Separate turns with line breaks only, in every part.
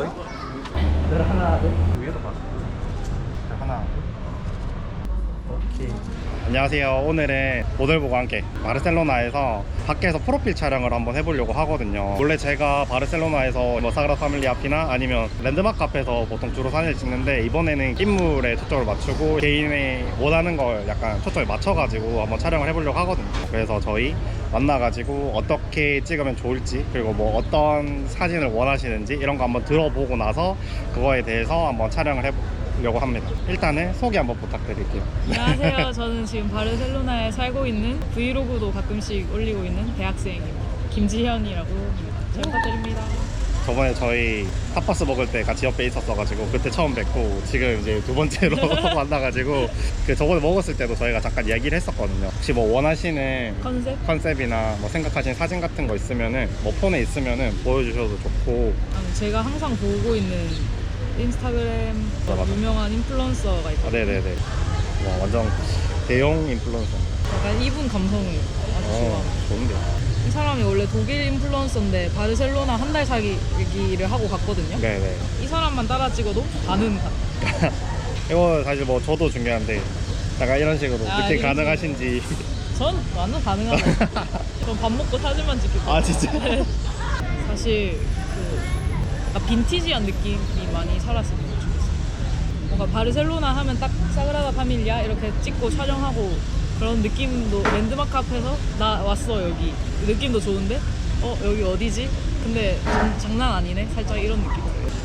거의? 늘 하나, 둘. 위에도 봐. 자, 하나, 둘. 오케이. 안녕하세요. 오늘은 모델보과 함께 바르셀로나에서 밖에서 프로필 촬영을 한번 해보려고 하거든요. 원래 제가 바르셀로나에서 뭐 사그라 파밀리 앞이나 아니면 랜드마크 앞에서 보통 주로 사진을 찍는데 이번에는 인물에 초점을 맞추고 개인의 원하는 걸 약간 초점을 맞춰가지고 한번 촬영을 해보려고 하거든요. 그래서 저희 만나가지고 어떻게 찍으면 좋을지 그리고 뭐 어떤 사진을 원하시는지 이런 거 한번 들어보고 나서 그거에 대해서 한번 촬영을 해보 려고 합니다. 일단은 소개 한번 부탁드릴게요.
안녕하세요. 저는 지금 바르셀로나에 살고 있는 브이로그도 가끔씩 올리고 있는 대학생입니다. 김지현이라고 합니다. 잘 부탁드립니다.
저번에 저희 타파스 먹을 때 같이 옆에 있었어가지고 그때 처음 뵙고 지금 이제 두 번째로 만나가지고 그 저번에 먹었을 때도 저희가 잠깐 얘기를 했었거든요. 혹시 뭐 원하시는
컨셉?
컨셉이나 뭐 생각하신 사진 같은 거 있으면은 뭐 폰에 있으면은 보여주셔도 좋고
아니, 제가 항상 보고 있는 인스타그램
맞아, 맞아.
유명한 인플루언서가
아,
있거든요.
네네네. 와 완전 대형 인플루언서.
약간 이분 감성을 아주
어,
좋아해요.
좋은데.
이 사람이 원래 독일 인플루언서인데 바르셀로나 한 달 살기를 하고 갔거든요.
네네.
이 사람만 따라 찍어도 반은 가.
이거 사실 뭐 저도 중요한데 약간 이런 식으로
아,
그렇게
이런
가능하신지.
전 완전 가능하죠. 전밥 먹고 사진만 찍고.
아 진짜?
사실 그 약간 빈티지한 느낌이 많이 살았으면 좋겠어요. 뭔가 바르셀로나 하면 딱 사그라다 파밀리아 이렇게 찍고 촬영하고 그런 느낌도 랜드마크 앞에서 나 왔어 여기. 느낌도 좋은데? 어 여기 어디지? 근데 장, 장난 아니네? 살짝 이런 느낌.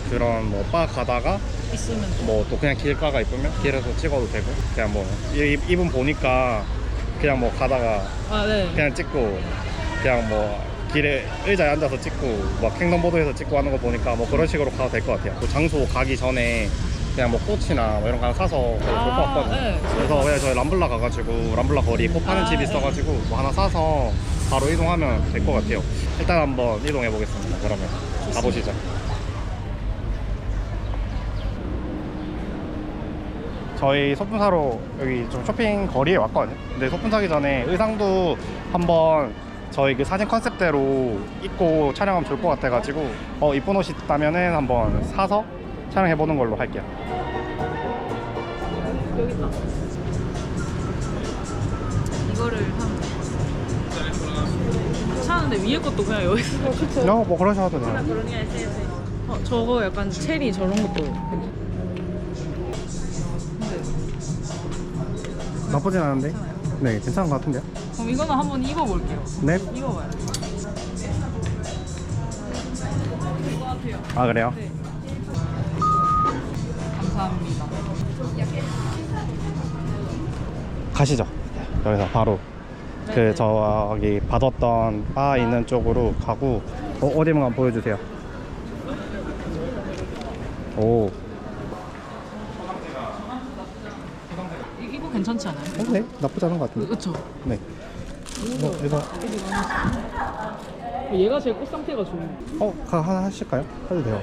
그런 뭐 바 가다가
있으면
뭐 또 그냥 길가가 이쁘면 길에서 찍어도 되고 그냥 뭐 이- 이분 보니까 그냥 뭐 가다가
아 네.
그냥 찍고 그냥 뭐 길에 의자에 앉아서 찍고 막 횡단보도에서 찍고 하는 거 보니까 뭐 그런 식으로 가도 될 것 같아요. 그 장소 가기 전에 그냥 뭐 꽃이나 뭐 이런 거 하나 사서 가도 좋을 것
아,
같거든요.
네.
그래서 그냥 저희 람블라 가가지고 람블라 거리 꽃 파는
아,
집이
네.
있어가지고 뭐 하나 사서 바로 이동하면 될 것 같아요. 일단 한번 이동해 보겠습니다. 그러면 가보시죠. 저희 소품 사러 여기 좀 쇼핑 거리에 왔거든요. 근데 소품 사기 전에 의상도 한번 저희 그 사진 컨셉대로 입고 촬영하면 좋을 것 같아가지고 어 이쁜 옷이 있다면은 한번 사서 촬영해 보는 걸로 할게요.
여기 있다 이거를 하면 괜찮은데 위에 것도 그냥 여기서
어, 뭐 그러셔도 돼요.
어, 저거 약간 체리 저런 것도
나쁘진 않은데. 네, 괜찮은 것 같은데요.
그럼 이거는 한번 입어볼게요.
네.
입어봐요. 이거 같아요.
아 그래요?
네. 감사합니다.
가시죠. 여기서 바로
네,
그
네.
저기 받았던 바 있는 쪽으로 가고 어, 어디 한번 보여주세요. 오,
이- 이거 괜찮지 않아요?
어, 네, 나쁘지 않은 것 같은데.
그쵸?
네. 어, 그래서
얘가 제일 꽃 상태가 좋은.
어, 가, 하나 하실까요? 해도 돼요.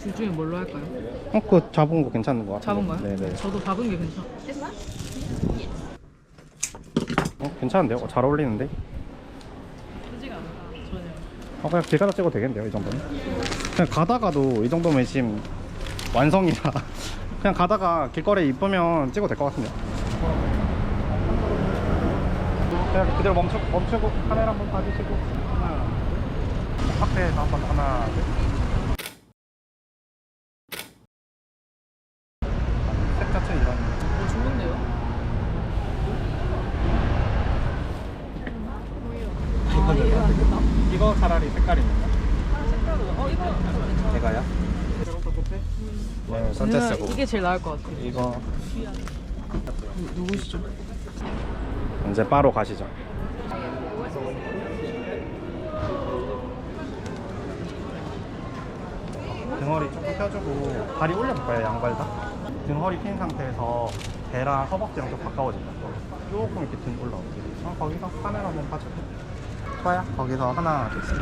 둘 중에 뭘로 할까요?
어, 그 잡은 거 괜찮은 것 같아요.
잡은 거요?
네네.
저도 잡은 게 괜찮아.
어, 괜찮은데요? 어, 잘 어울리는데?
크지가 않아. 전혀.
어, 그냥 길 가다 찍어도 되겠는데요, 이 정도는? 그냥 가다가도 이 정도면 지금 완성이라 그냥 가다가 길거리 이쁘면 찍어도 될 것 같은데요. 그냥 그대로 멈추, 멈추고 카메라 한번 봐주시고 하나 둘. 확대해서 한번 하나 둘. 색 자체 이런
어, 좋은데요? 아, 이거.
이거 차라리 색깔이 있는가?
어, 이거 괜찮아.
제가요? 네, 선체스고
이게 제일 나을 것 같아요.
이거
누- 누구시죠?
이제 바로 가시죠. 등허리 조금 펴주고 다리 올려볼까요? 양발 다? 등허리 핀 상태에서 배랑 허벅지랑 좀 가까워진다. 조금 이렇게 등 올라오게. 어, 거기서 카메라 한번 봐주고. 좋아요. 거기서 하나, 둘, 셋.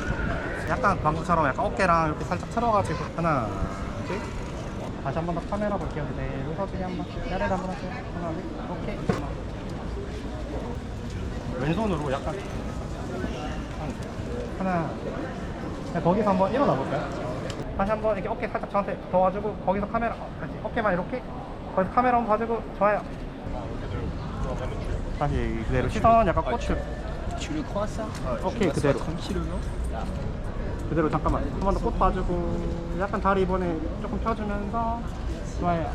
약간 방금처럼 약간 어깨랑 이렇게 살짝 틀어가지고 하나, 둘. 다시 한 번 더 카메라 볼게요. 네, 웃어주기 한 번. 야레를 한번 하세요. 하나, 둘. 오케이. 왼손으로 약간 하나, 둘. 그냥 거기서 한번 일어나 볼까요? 다시 한번 이렇게 어깨 살짝 저한테 더와주고 거기서 카메라 어, 다시 어깨만 이렇게 거기서 카메라 한번 봐주고 좋아요 다시 그대로 시선 약간 꽂혀
ça
Ok,
Je m'assois
그대로. 그대로 잠깐만 한 번 더 꽃 봐주고 약간 다리 이번에 조금 펴주면서 좋아요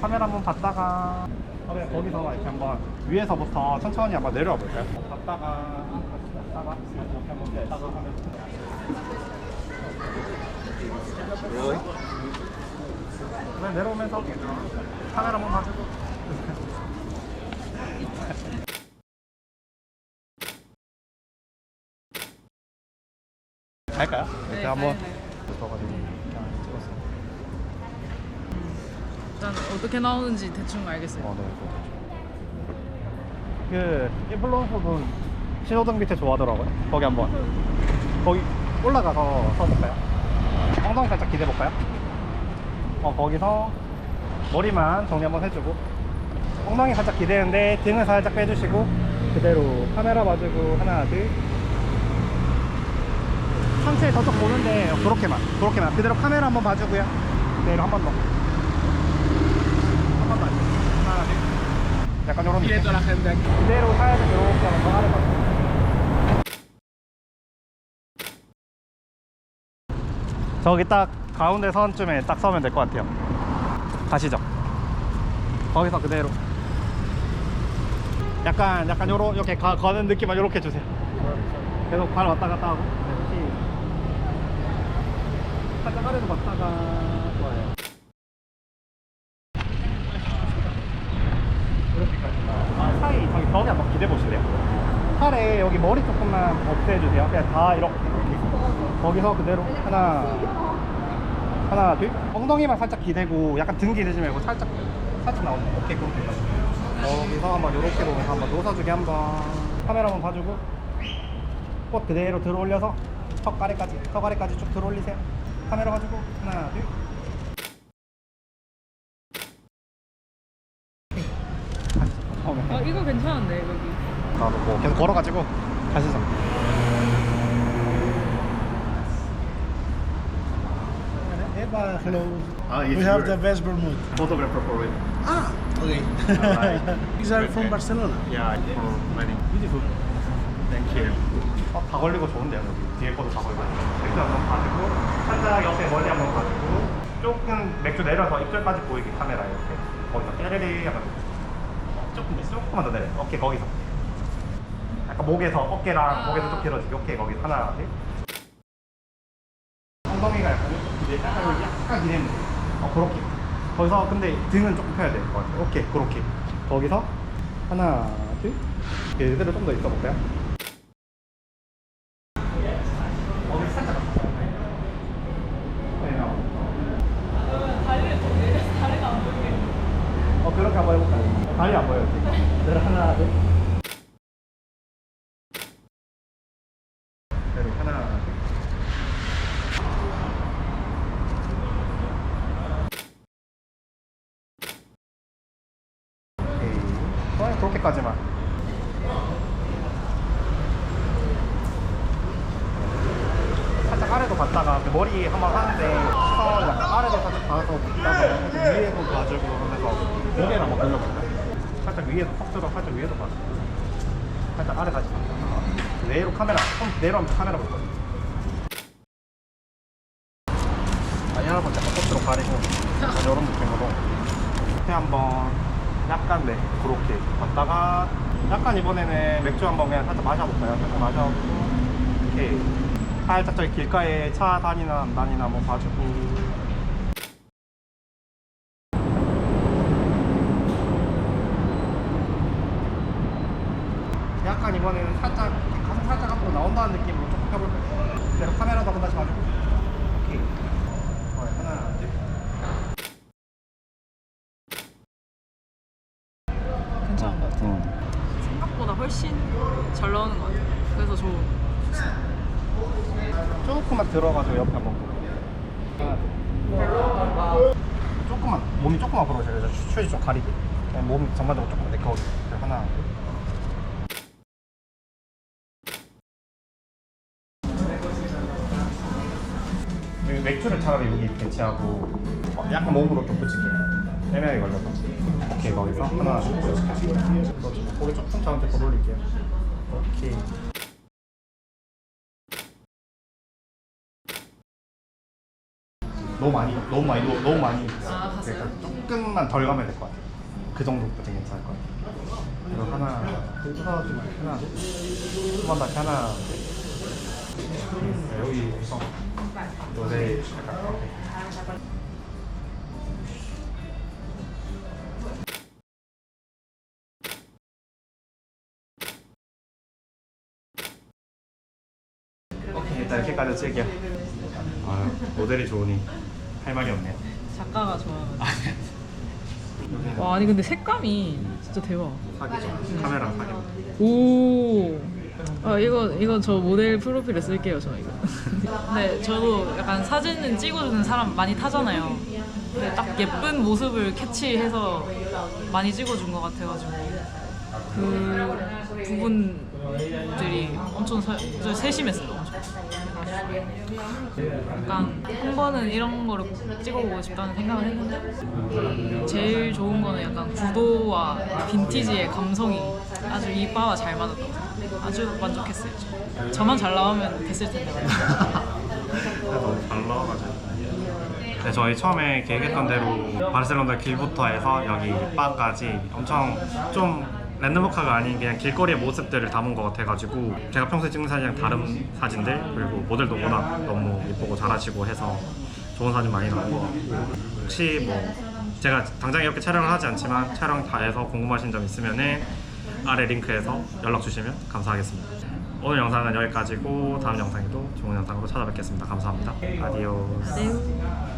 카메라 한번 봤다가 그다음에 거기서 이렇게 한번 위에서부터 천천히 한번 내려와 볼까요? 이렇게 한번 내다가 하면 그다음에 내려오면서 카메라 한번 봐주고 갈까요?
네,
한번. 붙어가지고 찍었어요.
일단 어떻게 나오는지 대충 알겠어요.
어, 네. 그 인플루언서분 신호등 밑에 좋아하더라고요. 거기 한번 거기 올라가서 서볼까요? 엉덩이 살짝 기대볼까요? 어 거기서 머리만 정리 한번 해주고 엉덩이 살짝 기대는데 등을 살짝 빼주시고 그대로 카메라 봐주고 하나 둘 상체 저쪽 보는데 그렇게만 그렇게만 그대로 카메라 한번 봐주고요 그대로 한 번 더 하나 둘 약간 요런 느낌.
la gente aquí.
봐 저기 딱 가운데 선쯤에 딱 서면 될 것 같아요. 가시죠. 거기서 그대로. 약간 약간 요러 이렇게 가, 거는 느낌만 이렇게 주세요. 계속 발 왔다 갔다 하고. 네, 시- 살짝 아래로 갔다가 좋아요 이렇게까지 아, 사이 저기 벽에 한번 기대 보실래요? 팔에 여기 머리 조금만 없애주세요 그냥 다 이렇게 거기서 그대로 하나 하나 둘. 엉덩이만 살짝 기대고 약간 등 기대지 말고 살짝 살짝 나오는 거. 오케이 그렇게 거기서 한번 요렇게 보면서 한번 놓아주게 한번. 카메라 한번 봐주고 꽃 그대로 들어 올려서 턱 아래까지 턱 아래까지 쭉 들어 올리세요. 카메라 봐주고 하나 둘.
아 이거 괜찮은데 여기.
나도 뭐 계속 걸어가지고 가시죠
Eva, hello.
Ah, yes,
we have the best vermouth.
photographer for it
Ah, okay. These are from Barcelona.
Yeah, for wedding. Beautiful. Thank you. 어, 다 걸리고 좋은데요, 여기. 뒤에 것도 다 걸리고. 맥주 한번 봐주고, 살짝 옆에 머리 한번 봐주고, 조금 맥주 내려서 입술까지 보이게 카메라 이렇게. 거기서 깨르리 하면 조금, 조금만 더 내려. 어깨 거기서. 약간 목에서, 어깨랑 목에서 좀 길어지게. 오케이, 거기 하나, 둘. 엉덩이가 약간 이제 약간 여기 약간 기대는 어 그렇게. 거기서 근데 등은 조금 펴야 될것 오케이 그렇게. 거기서 하나 둘. 얘들을 좀더 있어 볼까요? 네, 어. 그렇게 한번 해볼까요? 다리 안 보여요 그대로 하나 둘 그대로 하나 둘 오케이 좋아요 그렇게까지만 살짝 아래도 갔다가 그 머리 한번 하는데 시선 약간 아래도 살짝 가서 갔다가 위에도 봐주고 하면서 고개를 한번 돌려볼까요? 살짝 위에도 턱 들어 살짝 위에도 봐주고 살짝 아래 다시 갔다가 내로 카메라 손 내로 하면 카메라 볼 거예요 아니 하나 번째 턱으로 가리고 이런 느낌으로 앞에 한번 약간 네 그렇게 갔다가 약간 이번에는 맥주 한번 그냥 살짝 마셔볼까요? 살짝 마셔보고 이렇게 살짝 저기 길가에 차 다니나 안 다니나 한번 봐주고. 약간 이번에는 살짝 가슴 살짝 앞으로 나온다는 느낌으로 조금 펴볼까요? 그대로 카메라도 한번 다시 봐주고 오케이. 좋아요. 하나 둘
괜찮은 것 같아요. 생각보다 훨씬 잘 나오는 것 같아요. 그래서 저
조금만 들어가지고 옆에 한번 하나 둘 조금만 몸이 조금만 벌어져요 추위 좀 가리게 몸 전반적으로 조금 내꺼우게 하나 둘 여기 맥주를 차라리 여기 배치하고 어, 약간 몸으로 좀 붙일게요. 애매하게 걸려서. 오케이 거기서 하나 둘 고개 조금 저한테 더 올릴게요. 오케이. 너무 많이 너무 많이 너무, 너무 많이
아,
그러니까 조금만 덜 가면 될 것 같아요. 그 정도까지 괜찮을 것 같아요. 그리고 하나 끊어주고 하나 한번 다시 하나 네, 여기 우선 이렇게. 오케이 일단 이렇게까지 찍을게요. 아 모델이 좋으니 할 말이 없네요.
작가가 좋아하는. 와 아니 근데 색감이 진짜 대박.
사기죠. 카메라 사기.
오. 아 이거 이거 저 모델 프로필에 쓸게요 저 이거. 근데 저도 약간 사진은 찍어주는 사람 많이 타잖아요. 근데 딱 예쁜 모습을 캐치해서 많이 찍어준 것 같아가지고 그 부분들이 엄청 사, 저 세심했어요. 엄청. 약간 한 번은 이런 꼭 찍어보고 싶다는 생각을 했는데 제일 좋은 거는 약간 구도와 빈티지의 감성이 아주 이 바와 잘 맞았던 것. 아주 만족했어요. 저. 저만 잘 나오면 됐을 텐데.
너무 잘 나와가지고. 네, 저희 처음에 계획했던 대로 바르셀로나 길부터 해서 여기 바까지 엄청 좀 랜드마크가 아닌 그냥 길거리의 모습들을 담은 것 같아가지고 제가 평소에 찍는 사진이랑 다른 사진들 그리고 모델도 워낙 너무 예쁘고 잘하시고 해서 좋은 사진 많이 나온 것 같고 혹시 뭐 제가 당장 이렇게 촬영을 하지 않지만 촬영 다 해서 궁금하신 점 있으면은 아래 링크에서 연락 주시면 감사하겠습니다. 오늘 영상은 여기까지고 다음 영상에도 좋은 영상으로 찾아뵙겠습니다. 감사합니다. 아디오스.
네.